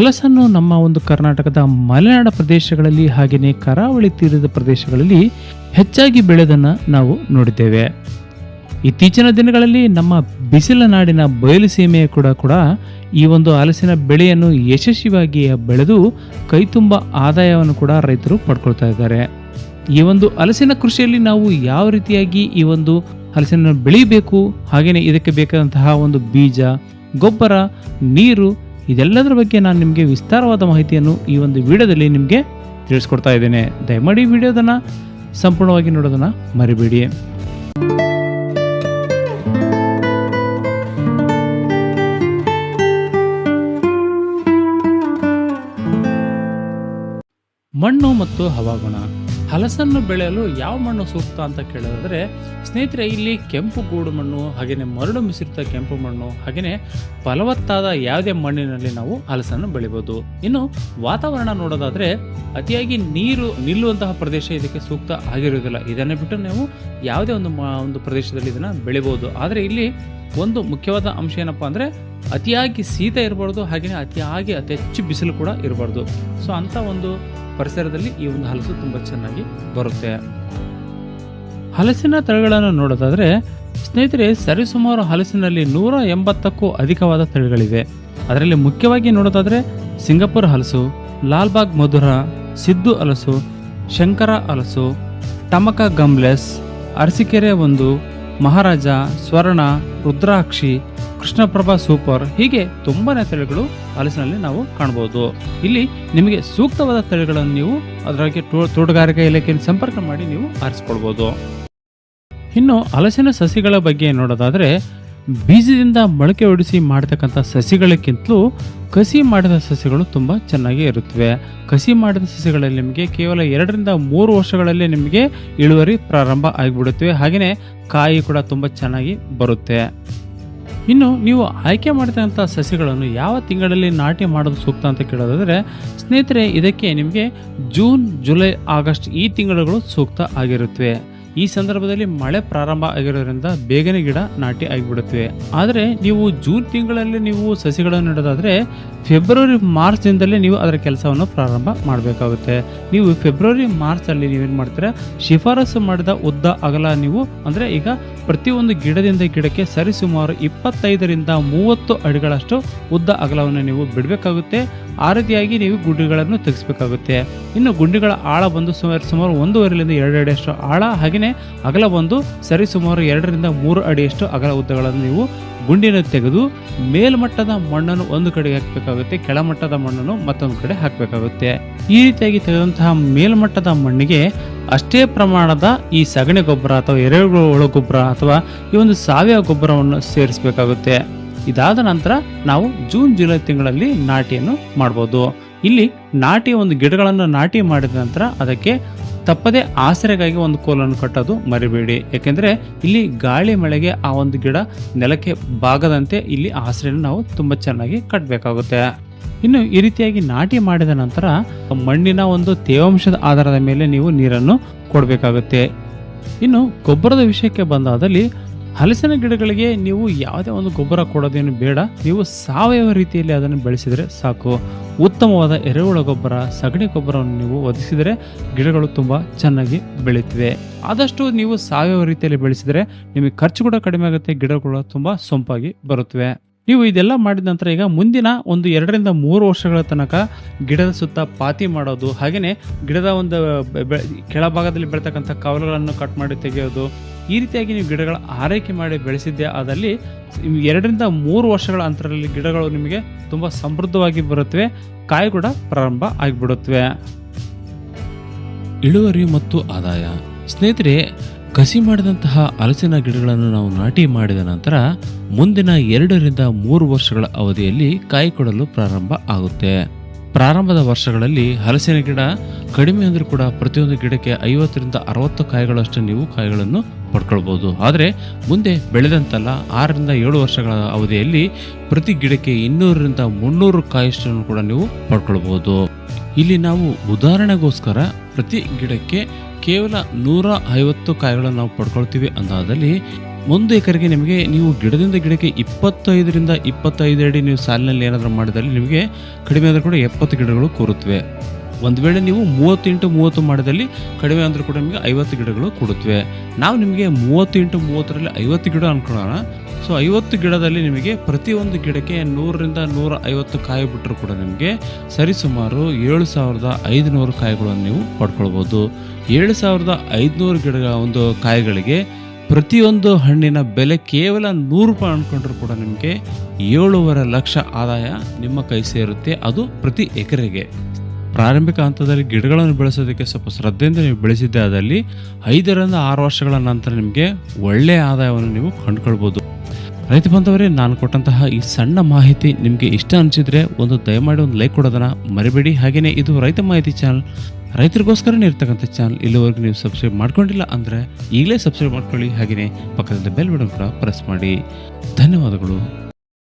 ಹಲಸನ್ನು ನಮ್ಮ ಒಂದು ಕರ್ನಾಟಕದ ಮಲೆನಾಡ ಪ್ರದೇಶಗಳಲ್ಲಿ ಹಾಗೆಯೇ ಕರಾವಳಿ ತೀರದ ಪ್ರದೇಶಗಳಲ್ಲಿ ಹೆಚ್ಚಾಗಿ ಬೆಳೆದನ್ನು ನಾವು ನೋಡಿದ್ದೇವೆ. ಇತ್ತೀಚಿನ ದಿನಗಳಲ್ಲಿ ನಮ್ಮ ಬಿಸಿಲ ನಾಡಿನ ಬಯಲು ಸೀಮೆಯ ಕೂಡ ಕೂಡ ಈ ಒಂದು ಹಲಸಿನ ಬೆಳೆಯನ್ನು ಯಶಸ್ವಿಯಾಗಿ ಬೆಳೆದು ಕೈತುಂಬ ಆದಾಯವನ್ನು ಕೂಡ ರೈತರು ಪಡ್ಕೊಳ್ತಾ ಇದ್ದಾರೆ. ಈ ಒಂದು ಹಲಸಿನ ಕೃಷಿಯಲ್ಲಿ ನಾವು ಯಾವ ರೀತಿಯಾಗಿ ಈ ಒಂದು ಹಲಸಿನ ಬೆಳಿಬೇಕು ಹಾಗೆಯೇ ಇದಕ್ಕೆ ಬೇಕಾದಂತಹ ಒಂದು ಬೀಜ, ಗೊಬ್ಬರ, ನೀರು ಇದೆಲ್ಲದರ ಬಗ್ಗೆ ನಾನು ನಿಮಗೆ ವಿಸ್ತಾರವಾದ ಮಾಹಿತಿಯನ್ನು ಈ ಒಂದು ವಿಡಿಯೋದಲ್ಲಿ ನಿಮಗೆ ತಿಳಿಸ್ಕೊಡ್ತಾ ಇದ್ದೇನೆ. ದಯಮಾಡಿ ವಿಡಿಯೋದನ್ನು ಸಂಪೂರ್ಣವಾಗಿ ನೋಡೋದನ್ನು ಮರಿಬೇಡಿ. ಮಣ್ಣು ಮತ್ತು ಹವಾಗುಣ. ಹಲಸನ್ನು ಬೆಳೆಯಲು ಯಾವ ಮಣ್ಣು ಸೂಕ್ತ ಅಂತ ಕೇಳೋದಾದರೆ ಸ್ನೇಹಿತರೆ, ಇಲ್ಲಿ ಕೆಂಪು ಗೂಡು ಮಣ್ಣು ಹಾಗೆಯೇ ಮರಳು ಮಿಶ್ರಿತ ಕೆಂಪು ಮಣ್ಣು ಹಾಗೆಯೇ ಫಲವತ್ತಾದ ಯಾವುದೇ ಮಣ್ಣಿನಲ್ಲಿ ನಾವು ಹಲಸನ್ನು ಬೆಳಿಬೋದು. ಇನ್ನು ವಾತಾವರಣ ನೋಡೋದಾದರೆ, ಅತಿಯಾಗಿ ನೀರು ನಿಲ್ಲುವಂತಹ ಪ್ರದೇಶ ಇದಕ್ಕೆ ಸೂಕ್ತ ಆಗಿರುವುದಿಲ್ಲ. ಇದನ್ನು ಬಿಟ್ಟು ನಾವು ಯಾವುದೇ ಒಂದು ಒಂದು ಪ್ರದೇಶದಲ್ಲಿ ಇದನ್ನು ಬೆಳಿಬೋದು. ಆದರೆ ಇಲ್ಲಿ ಒಂದು ಮುಖ್ಯವಾದ ಅಂಶ ಏನಪ್ಪಾ ಅಂದರೆ, ಅತಿಯಾಗಿ ಶೀತ ಇರಬಾರ್ದು ಹಾಗೆಯೇ ಅತಿಯಾಗಿ ಅತಿ ಹೆಚ್ಚು ಬಿಸಿಲು ಕೂಡ ಇರಬಾರ್ದು. ಸೊ, ಅಂಥ ಒಂದು ಪರಿಸರದಲ್ಲಿ ಈ ಒಂದು ಹಲಸು ತುಂಬ ಚೆನ್ನಾಗಿ ಬರುತ್ತೆ. ಹಲಸಿನ ತಳಿಗಳನ್ನು ನೋಡೋದಾದ್ರೆ, ಸ್ನೇಹಿತರೆ, ಸರಿಸುಮಾರು ಹಲಸಿನಲ್ಲಿ ನೂರ ಎಂಬತ್ತಕ್ಕೂ ಅಧಿಕವಾದ ತಳಿಗಳಿವೆ. ಅದರಲ್ಲಿ ಮುಖ್ಯವಾಗಿ ನೋಡೋದಾದ್ರೆ, ಸಿಂಗಪುರ್ ಹಲಸು, ಲಾಲ್ಬಾಗ್ ಮಧುರ, ಸಿದ್ದು ಹಲಸು, ಶಂಕರ ಹಲಸು, ಟಮಕ ಗಮ್ಲೆಸ್ ಅರಸಿಕೆರೆ ಒಂದು, ಮಹಾರಾಜ, ಸ್ವರ್ಣ, ರುದ್ರಾಕ್ಷಿ ಕೃಷ್ಣಪ್ರಭಾ ಸೂಪರ್ ಹೀಗೆ ತುಂಬಾನೇ ತಳಿಗಳು ಹಲಸಿನಲ್ಲಿ ನಾವು ಕಾಣಬಹುದು ಇಲ್ಲಿ ನಿಮಗೆ ಸೂಕ್ತವಾದ ತಳಿಗಳನ್ನು ನೀವು ಅದರಾಗೆ ತೋಟಗಾರಿಕೆ ಇಲಾಖೆಯನ್ನು ಸಂಪರ್ಕ ಮಾಡಿ ನೀವು ಆರಿಸಿಕೊಳ್ಬಹುದು ಇನ್ನು ಹಲಸಿನ ಸಸಿಗಳ ಬಗ್ಗೆ ನೋಡೋದಾದ್ರೆ ಬೀಜದಿಂದ ಮೊಳಕೆ ಒಡಿಸಿ ಮಾಡತಕ್ಕಂಥ ಸಸಿಗಳಕ್ಕಿಂತಲೂ ಕಸಿ ಮಾಡಿದ ಸಸಿಗಳು ತುಂಬ ಚೆನ್ನಾಗಿ ಇರುತ್ತವೆ. ಕಸಿ ಮಾಡಿದ ಸಸಿಗಳಲ್ಲಿ ನಿಮಗೆ ಕೇವಲ ಎರಡರಿಂದ ಮೂರು ವರ್ಷಗಳಲ್ಲಿ ನಿಮಗೆ ಇಳುವರಿ ಪ್ರಾರಂಭ ಆಗಿಬಿಡುತ್ತವೆ. ಹಾಗೆಯೇ ಕಾಯಿ ಕೂಡ ತುಂಬ ಚೆನ್ನಾಗಿ ಬರುತ್ತೆ. ಇನ್ನು ನೀವು ಆಯ್ಕೆ ಮಾಡಿದಂಥ ಸಸಿಗಳನ್ನು ಯಾವ ತಿಂಗಳಲ್ಲಿ ನಾಟಿ ಮಾಡೋದು ಸೂಕ್ತ ಅಂತ ಕೇಳೋದಾದರೆ, ಸ್ನೇಹಿತರೆ, ಇದಕ್ಕೆ ನಿಮಗೆ ಜೂನ್, ಜುಲೈ, ಆಗಸ್ಟ್ ಈ ತಿಂಗಳುಗಳು ಸೂಕ್ತ ಆಗಿರುತ್ತವೆ ಈ ಸಂದರ್ಭದಲ್ಲಿ ಮಳೆ ಪ್ರಾರಂಭ ಆಗಿರೋದ್ರಿಂದ ಬೇಗನೆ ಗಿಡ ನಾಟಿ ಆಗಿಬಿಡುತ್ತವೆ. ಆದರೆ ನೀವು ಜೂನ್ ತಿಂಗಳಲ್ಲಿ ನೀವು ಸಸಿಗಳನ್ನು ನೆಡೋದಾದರೆ ಫೆಬ್ರವರಿ ಮಾರ್ಚ್ನಿಂದಲೇ ನೀವು ಅದರ ಕೆಲಸವನ್ನು ಪ್ರಾರಂಭ ಮಾಡಬೇಕಾಗುತ್ತೆ. ನೀವು ಫೆಬ್ರವರಿ ಮಾರ್ಚಲ್ಲಿ ನೀವೇನು ಮಾಡ್ತೀರಾ? ಶಿಫಾರಸು ಮಾಡಿದ ಉದ್ದ ಅಗಲ ನೀವು ಅಂದರೆ ಈಗ ಪ್ರತಿಯೊಂದು ಗಿಡದಿಂದ ಗಿಡಕ್ಕೆ ಸರಿಸುಮಾರು ಇಪ್ಪತ್ತೈದರಿಂದ ಮೂವತ್ತು ಅಡಿಗಳಷ್ಟು ಉದ್ದ ಅಗಲವನ್ನು ನೀವು ಬಿಡಬೇಕಾಗುತ್ತೆ. ಆ ರೀತಿಯಾಗಿ ನೀವು ಗುಂಡಿಗಳನ್ನು ತೆಗೆಸಬೇಕಾಗುತ್ತೆ. ಇನ್ನು ಗುಂಡಿಗಳ ಆಳ ಬಂದು ಸುಮಾರು ಸುಮಾರು ಒಂದೂವರೆಯಿಂದ ಎರಡು ಅಡಿಯಷ್ಟು ಆಳ ಹಾಗೆಯೇ ಅಗಲ ಬಂದು ಸರಿಸುಮಾರು ಎರಡರಿಂದ ಮೂರು ಅಡಿಯಷ್ಟು ಅಗಲ ಉದ್ದಗಳನ್ನು ನೀವು ಗುಂಡಿನ ತೆಗೆದು ಮೇಲ್ಮಟ್ಟದ ಮಣ್ಣನ್ನು ಒಂದು ಕಡೆಗೆ ಹಾಕಬೇಕಾಗುತ್ತೆ, ಕೆಳಮಟ್ಟದ ಮಣ್ಣನ್ನು ಮತ್ತೊಂದು ಕಡೆ ಹಾಕಬೇಕಾಗುತ್ತೆ. ಈ ರೀತಿಯಾಗಿ ತೆಗೆದಂತಹ ಮೇಲ್ಮಟ್ಟದ ಮಣ್ಣಿಗೆ ಅಷ್ಟೇ ಪ್ರಮಾಣದ ಈ ಸಗಣಿ ಗೊಬ್ಬರ ಅಥವಾ ಎರೆಹುಳು ಗೊಬ್ಬರ ಅಥವಾ ಈ ಒಂದು ಸಾವಯವ ಗೊಬ್ಬರವನ್ನು ಸೇರಿಸಬೇಕಾಗುತ್ತೆ. ಇದಾದ ನಂತರ ನಾವು ಜೂನ್ ಜುಲೈ ತಿಂಗಳಲ್ಲಿ ನಾಟಿಯನ್ನು ಮಾಡ್ಬೋದು. ಇಲ್ಲಿ ನಾಟಿ ಒಂದು ಗಿಡಗಳನ್ನು ನಾಟಿ ಮಾಡಿದ ನಂತರ ಅದಕ್ಕೆ ತಪ್ಪದೆ ಆಸರೆಗಾಗಿ ಒಂದು ಕೋಲನ್ನು ಕಟ್ಟೋದು ಮರಿಬೇಡಿ. ಯಾಕೆಂದ್ರೆ ಇಲ್ಲಿ ಗಾಳಿ ಮಳೆಗೆ ಆ ಒಂದು ಗಿಡ ನೆಲಕ್ಕೆ ಬಾಗದಂತೆ ಇಲ್ಲಿ ಆಸರೆಯನ್ನು ನಾವು ತುಂಬ ಚೆನ್ನಾಗಿ ಕಟ್ಟಬೇಕಾಗುತ್ತೆ ಇನ್ನು ಈ ರೀತಿಯಾಗಿ ನಾಟಿ ಮಾಡಿದ ನಂತರ ಮಣ್ಣಿನ ಒಂದು ತೇವಾಂಶದ ಆಧಾರದ ಮೇಲೆ ನೀವು ನೀರನ್ನು ಕೊಡಬೇಕಾಗುತ್ತೆ. ಇನ್ನು ಗೊಬ್ಬರದ ವಿಷಯಕ್ಕೆ ಬಂದಾದಲ್ಲಿ ಹಲಸಿನ ಗಿಡಗಳಿಗೆ ನೀವು ಯಾವುದೇ ಒಂದು ಗೊಬ್ಬರ ಕೊಡೋದೇನು ಬೇಡ. ನೀವು ಸಾವಯವ ರೀತಿಯಲ್ಲಿ ಅದನ್ನು ಬೆಳೆಸಿದರೆ ಸಾಕು. ಉತ್ತಮವಾದ ಎರೆಹುಳ ಗೊಬ್ಬರ, ಸಗಣಿ ಗೊಬ್ಬರವನ್ನು ನೀವು ಒದಗಿಸಿದರೆ ಗಿಡಗಳು ತುಂಬ ಚೆನ್ನಾಗಿ ಬೆಳೀತಿವೆ. ಆದಷ್ಟು ನೀವು ಸಾವಯವ ರೀತಿಯಲ್ಲಿ ಬೆಳೆಸಿದರೆ ನಿಮಗೆ ಖರ್ಚು ಕೂಡ ಕಡಿಮೆ ಆಗುತ್ತೆ, ಗಿಡಗಳು ತುಂಬ ಸೊಂಪಾಗಿ ಬರುತ್ತವೆ. ನೀವು ಇದೆಲ್ಲ ಮಾಡಿದ ನಂತರ ಈಗ ಮುಂದಿನ ಒಂದು ಎರಡರಿಂದ ಮೂರು ವರ್ಷಗಳ ತನಕ ಗಿಡದ ಸುತ್ತ ಪಾತಿ ಮಾಡೋದು ಹಾಗೆಯೇ ಗಿಡದ ಒಂದು ಕೆಳಭಾಗದಲ್ಲಿ ಬೆಳತಕ್ಕಂಥ ಕವಲುಗಳನ್ನು ಕಟ್ ಮಾಡಿ ತೆಗೆಯೋದು ಈ ರೀತಿಯಾಗಿ ನೀವು ಗಿಡಗಳ ಆರೈಕೆ ಮಾಡಿ ಬೆಳೆಸಿದ್ದೆ ಆದಲ್ಲಿ ಎರಡರಿಂದ ಮೂರು ವರ್ಷಗಳ ಅಂತರದಲ್ಲಿ ಗಿಡಗಳು ನಿಮಗೆ ತುಂಬ ಸಮೃದ್ಧವಾಗಿ ಬರುತ್ತವೆ, ಕಾಯಿ ಕೂಡ ಪ್ರಾರಂಭ ಆಗಿಬಿಡುತ್ತವೆ. ಇಳುವರಿ ಮತ್ತು ಆದಾಯ. ಸ್ನೇಹಿತರೆ, ಕಸಿ ಮಾಡಿದಂತಹ ಹಲಸಿನ ಗಿಡಗಳನ್ನು ನಾವು ನಾಟಿ ಮಾಡಿದ ನಂತರ ಮುಂದಿನ ಎರಡರಿಂದ ಮೂರು ವರ್ಷಗಳ ಅವಧಿಯಲ್ಲಿ ಕಾಯಿ ಕೊಡಲು ಪ್ರಾರಂಭ ಆಗುತ್ತೆ. ಪ್ರಾರಂಭದ ವರ್ಷಗಳಲ್ಲಿ ಹಲಸಿನ ಗಿಡ ಕಡಿಮೆ ಅಂದರೂ ಕೂಡ ಪ್ರತಿಯೊಂದು ಗಿಡಕ್ಕೆ ಐವತ್ತರಿಂದ ಅರವತ್ತು ಕಾಯಿಗಳಷ್ಟು ನೀವು ಕಾಯಿಗಳನ್ನು ಪಡ್ಕೊಳ್ಬೋದು. ಆದರೆ ಮುಂದೆ ಬೆಳೆದಂತಲ್ಲ ಆರರಿಂದ ಏಳು ವರ್ಷಗಳ ಅವಧಿಯಲ್ಲಿ ಪ್ರತಿ ಗಿಡಕ್ಕೆ ಇನ್ನೂರರಿಂದ ಮುನ್ನೂರು ಕಾಯಿಷ್ಟನ್ನು ಕೂಡ ನೀವು ಪಡ್ಕೊಳ್ಬೋದು. ಇಲ್ಲಿ ನಾವು ಉದಾಹರಣೆಗೋಸ್ಕರ ಪ್ರತಿ ಗಿಡಕ್ಕೆ ಕೇವಲ ನೂರ ಐವತ್ತು ಕಾಯಿಗಳನ್ನು ನಾವು ಪಡ್ಕೊಳ್ತೀವಿ ಅಂದಾದಲ್ಲಿ ಒಂದು ಎಕರೆಗೆ ನಿಮಗೆ ನೀವು ಗಿಡದಿಂದ ಗಿಡಕ್ಕೆ ಇಪ್ಪತ್ತೈದರಿಂದ ಇಪ್ಪತ್ತೈದು ಅಡಿ ನೀವು ಸಾಲಿನಲ್ಲಿ ಏನಾದರೂ ಮಾಡಿದಲ್ಲಿ ನಿಮಗೆ ಕಡಿಮೆ ಆದರೂ ಕೂಡ ಎಪ್ಪತ್ತು ಗಿಡಗಳು ಕೂರುತ್ತವೆ. ಒಂದು ವೇಳೆ ನೀವು ಮೂವತ್ತು ಇಂಟು ಮೂವತ್ತು ಮಾಡಿದಲ್ಲಿ ಕಡಿಮೆ ಅಂದರೂ ಕೂಡ ನಿಮಗೆ ಐವತ್ತು ಗಿಡಗಳು ಕೊಡುತ್ತವೆ ನಾವು ನಿಮಗೆ ಮೂವತ್ತು ಇಂಟು ಮೂವತ್ತರಲ್ಲಿ ಐವತ್ತು ಗಿಡ ಅಂದ್ಕೊಳ್ಳೋಣ ಸೊ, ಐವತ್ತು ಗಿಡದಲ್ಲಿ ನಿಮಗೆ ಪ್ರತಿಯೊಂದು ಗಿಡಕ್ಕೆ ನೂರರಿಂದ ನೂರ ಐವತ್ತು ಕಾಯಿ ಬಿಟ್ಟರು ಕೂಡ ನಿಮಗೆ ಸರಿಸುಮಾರು ಏಳು ಸಾವಿರದ ಐದುನೂರು ಕಾಯಿಗಳನ್ನು ನೀವು ಪಡ್ಕೊಳ್ಬೋದು. ಏಳು ಸಾವಿರದ ಐದುನೂರು ಗಿಡ ಒಂದು ಕಾಯಿಗಳಿಗೆ ಪ್ರತಿಯೊಂದು ಹಣ್ಣಿನ ಬೆಲೆ ಕೇವಲ ನೂರು ರೂಪಾಯಿ ಅಂದ್ಕೊಂಡ್ರು ಕೂಡ ನಿಮಗೆ ಏಳೂವರೆ ಲಕ್ಷ ಆದಾಯ ನಿಮ್ಮ ಕೈ ಸೇರುತ್ತೆ. ಅದು ಪ್ರತಿ ಎಕರೆಗೆ. ಪ್ರಾರಂಭಿಕ ಹಂತದಲ್ಲಿ ಗಿಡಗಳನ್ನು ಬೆಳೆಸೋದಕ್ಕೆ ಸ್ವಲ್ಪ ಶ್ರದ್ಧೆಯಿಂದ ನೀವು ಬೆಳೆಸಿದ್ದೆ ಆದಲ್ಲಿ ಐದರಿಂದ ಆರು ವರ್ಷಗಳ ನಂತರ ನಿಮಗೆ ಒಳ್ಳೆಯ ಆದಾಯವನ್ನು ನೀವು ಕಂಡುಕೊಳ್ಬೋದು. ರೈತ ಬಂಧವರೇ, ನಾನು ಕೊಟ್ಟಂತಹ ಈ ಸಣ್ಣ ಮಾಹಿತಿ ನಿಮಗೆ ಇಷ್ಟ ಅನಿಸಿದರೆ ಒಂದು ದಯಮಾಡಿ ಒಂದು ಲೈಕ್ ಕೊಡೋದನ್ನು ಮರಿಬೇಡಿ. ಹಾಗೆಯೇ ಇದು ರೈತ ಮಾಹಿತಿ ಚಾನಲ್. ರೈತರಿಗೋಸ್ಕರನೇ ಇರ್ತಕ್ಕಂಥ ಚಾನಲ್ ಇಲ್ಲಿವರೆಗೂ ನೀವು ಸಬ್ಸ್ಕ್ರೈಬ್ ಮಾಡ್ಕೊಂಡಿಲ್ಲ ಅಂದರೆ ಈಗಲೇ ಸಬ್ಸ್ಕ್ರೈಬ್ ಮಾಡ್ಕೊಳ್ಳಿ. ಹಾಗೆಯೇ ಪಕ್ಕದಲ್ಲಿ ಬೆಲ್ ಬಟನ್ ಕೂಡ ಪ್ರೆಸ್ ಮಾಡಿ. ಧನ್ಯವಾದಗಳು.